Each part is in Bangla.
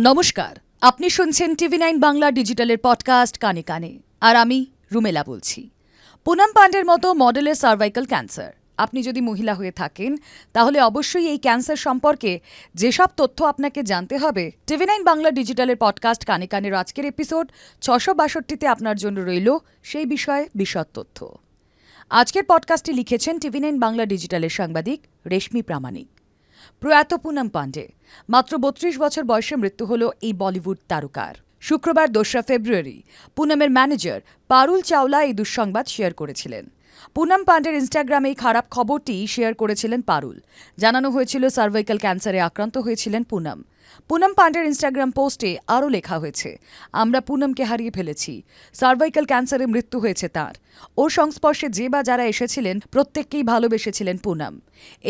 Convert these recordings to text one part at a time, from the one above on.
নমস্কার, আপনি শুনছেন টিভি নাইন বাংলা ডিজিটালের পডকাস্ট কানে কানে। আর আমি রুমেলা বলছি। পুনাম পান্ডের মতো মডেলের সার্ভাইকাল ক্যান্সার আপনি যদি মহিলা হয়ে থাকেন, তাহলে অবশ্যই এই ক্যান্সার সম্পর্কে যেসব তথ্য আপনাকে জানতে হবে, টিভি নাইন বাংলা ডিজিটালের পডকাস্ট কানে কানের আজকের এপিসোড ছশো বাষট্টিতে আপনার জন্য রইল সেই বিষয়ে বিশদ তথ্য। আজকের পডকাস্টটি লিখেছেন টিভি নাইন বাংলা ডিজিটালের সাংবাদিক রেশমি প্রামাণিক। প্রয়াত পুনম পাণ্ডে। মাত্র বত্রিশ বছর বয়সে মৃত্যু হল এই বলিউড তারকার। শুক্রবার দোসরা ফেব্রুয়ারি পুনমের ম্যানেজার পারুল চাওলা এই দুঃসংবাদ শেয়ার করেছিলেন। পুনম পাণ্ডের ইনস্টাগ্রামে এই খারাপ খবরটি শেয়ার করেছিলেন পারুল। জানানো হয়েছিল সার্ভাইকাল ক্যান্সারে আক্রান্ত হয়েছিলেন পুনম। পুনম পান্ডের ইনস্টাগ্রাম পোস্টে আরও লেখা হয়েছে, আমরা পুনমকে হারিয়ে ফেলেছি সার্ভাইকাল ক্যান্সারে মৃত্যু হয়েছে তার। ওর সংস্পর্শে যে বা যারা এসেছিলেন, প্রত্যেককেই ভালোবেসেছিলেন পুনম।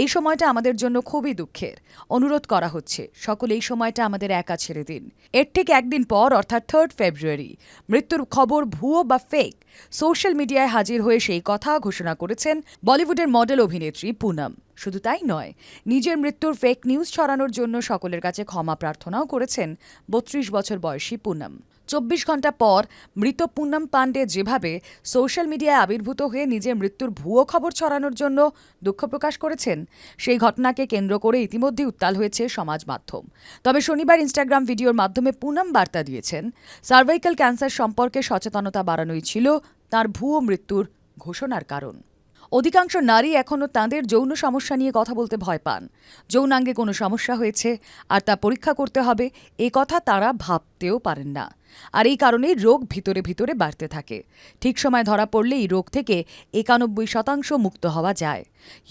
এই সময়টা আমাদের জন্য খুবই দুঃখের। অনুরোধ করা হচ্ছে, সকলে এই সময়টা আমাদের একা ছেড়ে দিন। এর ঠিক একদিন পর, অর্থাৎ থার্ড ফেব্রুয়ারি মৃত্যুর খবর ভুয়ো বা ফেক সোশ্যাল মিডিয়ায় হাজির হয়ে সেই কথা ঘোষণা করেছেন বলিউডের মডেল অভিনেত্রী পুনম। শুধু তাই নয়, নিজের মৃত্যুর ফেক নিউজ ছড়ানোর জন্য সকলের কাছে ক্ষমা প্রার্থনাও করেছেন বত্রিশ বছর বয়সী পুনম। চব্বিশ ঘণ্টা পর মৃত পুনম পাণ্ডে যেভাবে সোশ্যাল মিডিয়ায় আবির্ভূত হয়ে নিজের মৃত্যুর ভুয়ো খবর ছড়ানোর জন্য দুঃখ প্রকাশ করেছেন, সেই ঘটনাকে কেন্দ্র করে ইতিমধ্যে উত্তাল হয়েছে সমাজ মাধ্যম। তবে শনিবার ইনস্টাগ্রাম ভিডিওর মাধ্যমে পুনম বার্তা দিয়েছেন সার্ভাইকাল ক্যান্সার সম্পর্কে সচেতনতা বাড়ানোই ছিল তার ভুয়ো মৃত্যুর ঘোষণার কারণ। অধিকাংশ নারী এখনও তাঁদের যৌন সমস্যা নিয়ে কথা বলতে ভয় পান। যৌনাঙ্গে কোনো সমস্যা হয়েছে, আর তা পরীক্ষা করতে হবে, এ কথা তারা ভাবতেও পারেন না। আর এই কারণেই রোগ ভিতরে ভিতরে বাড়তে থাকে। ঠিক সময় ধরা পড়লে এই রোগ থেকে একানব্বই শতাংশ মুক্ত হওয়া যায়।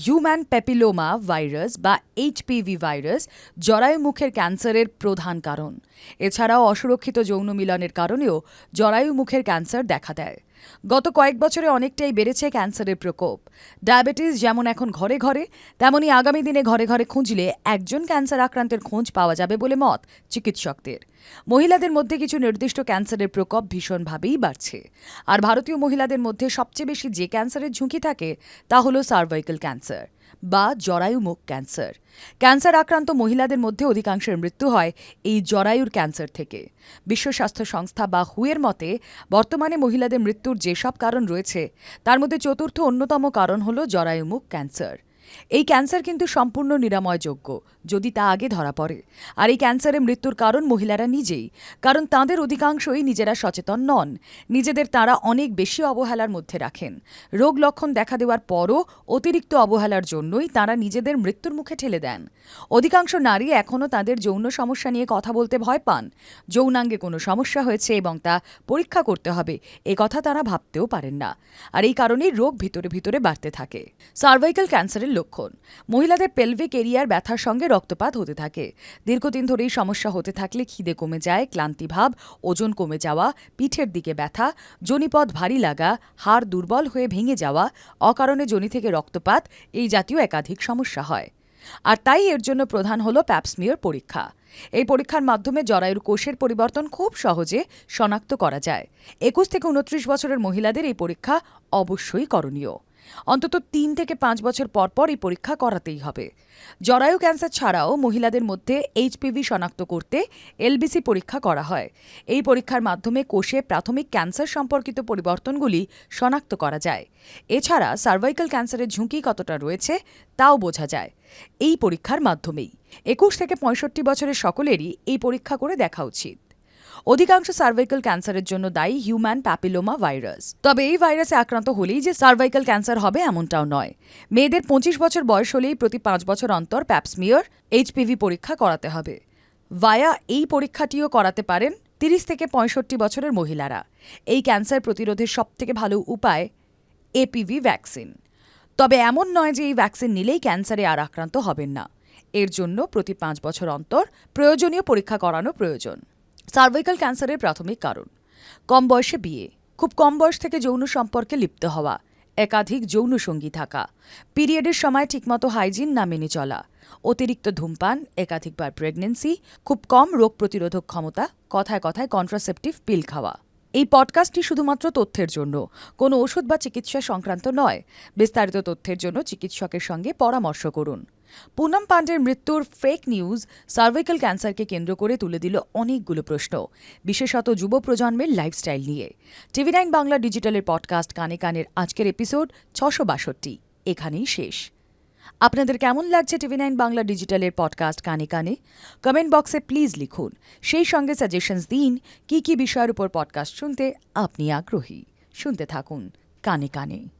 হিউম্যান প্যাপিলোমা ভাইরাস বা এইচপিভি ভাইরাস জরায়ু মুখের ক্যান্সারের প্রধান কারণ। এছাড়াও অসুরক্ষিত যৌন মিলনের কারণেও জরায়ু মুখের ক্যান্সার দেখা দেয়। গত কয়েক বছরে অনেকটাই বেড়েছে ক্যান্সারের প্রকোপ। ডায়াবেটিস যেমন এখন ঘরে ঘরে, তেমনই আগামী দিনে ঘরে ঘরে খুঁজলে একজন ক্যান্সার আক্রান্তের খোঁজ পাওয়া যাবে বলে মত চিকিৎসকদের। মহিলাদের মধ্যে কিছু নির্দিষ্ট ক্যান্সারের প্রকোপ ভীষণভাবেই বাড়ছে। আর ভারতীয় মহিলাদের মধ্যে সবচেয়ে বেশি যে ক্যান্সারের ঝুঁকি থাকে, তা হলো সার্ভাইকাল ক্যান্সার বা জরায়ুমুখ ক্যান্সার। ক্যান্সার আক্রান্ত মহিলাদের মধ্যে অধিকাংশের মৃত্যু হয় এই জরায়ুর ক্যান্সার থেকে। বিশ্ব স্বাস্থ্য সংস্থা বা হুয়ের মতে, বর্তমানে মহিলাদের মৃত্যুর যেসব কারণ রয়েছে, তার মধ্যে চতুর্থ অন্যতম কারণ হল জরায়ুমুখ ক্যান্সার। এই ক্যান্সার কিন্তু সম্পূর্ণ নিরাময়যোগ্য, যদি তা আগে ধরা পড়ে। আর এই ক্যান্সারে মৃত্যুর কারণ মহিলারা নিজেই, কারণ তাঁদের অধিকাংশই নিজেরা সচেতন নন। নিজেদের তারা অনেক বেশি অবহেলার মধ্যে রাখেন। রোগ লক্ষণ দেখা দেওয়ার পরও অতিরিক্ত অবহেলার জন্যই তারা নিজেদের মৃত্যুর মুখে ঠেলে দেন। অধিকাংশ নারী এখনও তাদের যৌন সমস্যা নিয়ে কথা বলতে ভয় পান। যৌনাঙ্গে কোনো সমস্যা হয়েছে এবং তা পরীক্ষা করতে হবে, এ কথা তারা ভাবতেও পারেন না। আর এই কারণেই রোগ ভিতরে ভিতরে বাড়তে থাকে। সার্ভাইকাল ক্যান্সারের লক্ষণ। মহিলাদের পেলভিক এরিয়ার ব্যথার সঙ্গে রক্তপাত হতে থাকে। দীর্ঘদিন ধরেই সমস্যা হতে থাকলে খিদে কমে যায় ক্লান্তিভাব ওজন কমে যাওয়া, পিঠের দিকে ব্যথা, জনিপথ ভারী লাগা, হাড় দুর্বল হয়ে ভেঙে যাওয়া, অকারণে জনি থেকে রক্তপাত, এই জাতীয় একাধিক সমস্যা হয়। আর তাই এর জন্য প্রধান হল প্যাপসমিয়ার পরীক্ষা। এই পরীক্ষার মাধ্যমে জরায়ুর কোষের পরিবর্তন খুব সহজে শনাক্ত করা যায়। একুশ থেকে উনত্রিশ বছরের মহিলাদের এই পরীক্ষা অবশ্যই করণীয়। অন্তত তিন থেকে পাঁচ বছর পর পর এই পরীক্ষা করাতেই হবে। জরায়ু ক্যান্সার ছাড়াও মহিলাদের মধ্যে এইচপিভি শনাক্ত করতে এলবিসি পরীক্ষা করা হয়। এই পরীক্ষার মাধ্যমে কোষে প্রাথমিক ক্যান্সার সম্পর্কিত পরিবর্তনগুলি শনাক্ত করা যায়। এছাড়া সার্ভাইকাল ক্যান্সারের ঝুঁকি কতটা রয়েছে তাও বোঝা যায়। এই পরীক্ষার মাধ্যমেই। একুশ থেকে পঁয়ষট্টি বছরের সকলেরই এই পরীক্ষা করে দেখা উচিত। অধিকাংশ সার্ভাইকাল ক্যান্সারের জন্য দায়ী হিউম্যান প্যাপিলোমা ভাইরাস তবে এই ভাইরাসে আক্রান্ত হলেই যে সার্ভাইকাল ক্যান্সার হবে এমনটাও নয়। মেয়েদের পঁচিশ বছর বয়স হলেই প্রতি পাঁচ বছর অন্তর প্যাপসমিয়ার এইচপিভি পরীক্ষা করাতে হবে। ভায়া এই পরীক্ষাটিও করাতে পারেন তিরিশ থেকে পঁয়ষট্টি বছরের মহিলারা। এই ক্যান্সার প্রতিরোধের সবথেকে ভালো উপায় এপিভি ভ্যাকসিন তবে এমন নয় যে এই ভ্যাকসিন নিলেই ক্যান্সারে আর আক্রান্ত হবেন না। এর জন্য প্রতি পাঁচ বছর অন্তর প্রয়োজনীয় পরীক্ষা করানো প্রয়োজন। সার্ভাইকাল ক্যান্সারের প্রাথমিক কারণ। কম বয়সে বিয়ে। খুব কম বয়স থেকে যৌন সম্পর্কে লিপ্ত হওয়া। একাধিক যৌন সঙ্গী থাকা। পিরিয়ডের সময় ঠিকমতো হাইজিন না মেনে চলা। অতিরিক্ত ধূমপান, একাধিকবার প্রেগনেন্সি খুব কম রোগ প্রতিরোধক ক্ষমতা, কথায় কথায় কন্ট্রাসেপটিভ পিল খাওয়া। এই পডকাস্টটি শুধুমাত্র তথ্যের জন্য। কোনো ওষুধ বা চিকিৎসা সংক্রান্ত নয়। বিস্তারিত তথ্যের জন্য চিকিৎসকের সঙ্গে পরামর্শ করুন। পুনম পান্ডের মৃত্যুর ফেক নিউজ সার্ভাইকাল ক্যান্সারকে কেন্দ্র করে তুলে দিল অনেকগুলো প্রশ্ন, বিশেষত যুব প্রজন্মের লাইফস্টাইল নিয়ে। টিভি নাইন বাংলা ডিজিটালের পডকাস্ট কানে কানের আজকের এপিসোড ছশো বাষট্টি, এখানেই শেষ। আপনাদের কেমন লাগছে টিভি নাইন বাংলা ডিজিটালের পডকাস্ট কানে কানে? কমেন্ট বক্সে প্লিজ লিখুন। সেই সঙ্গে সাজেশনস দিন, কি কি বিষয়ের উপর পডকাস্ট শুনতে আপনি আগ্রহী। শুনতে থাকুন কানে কানে।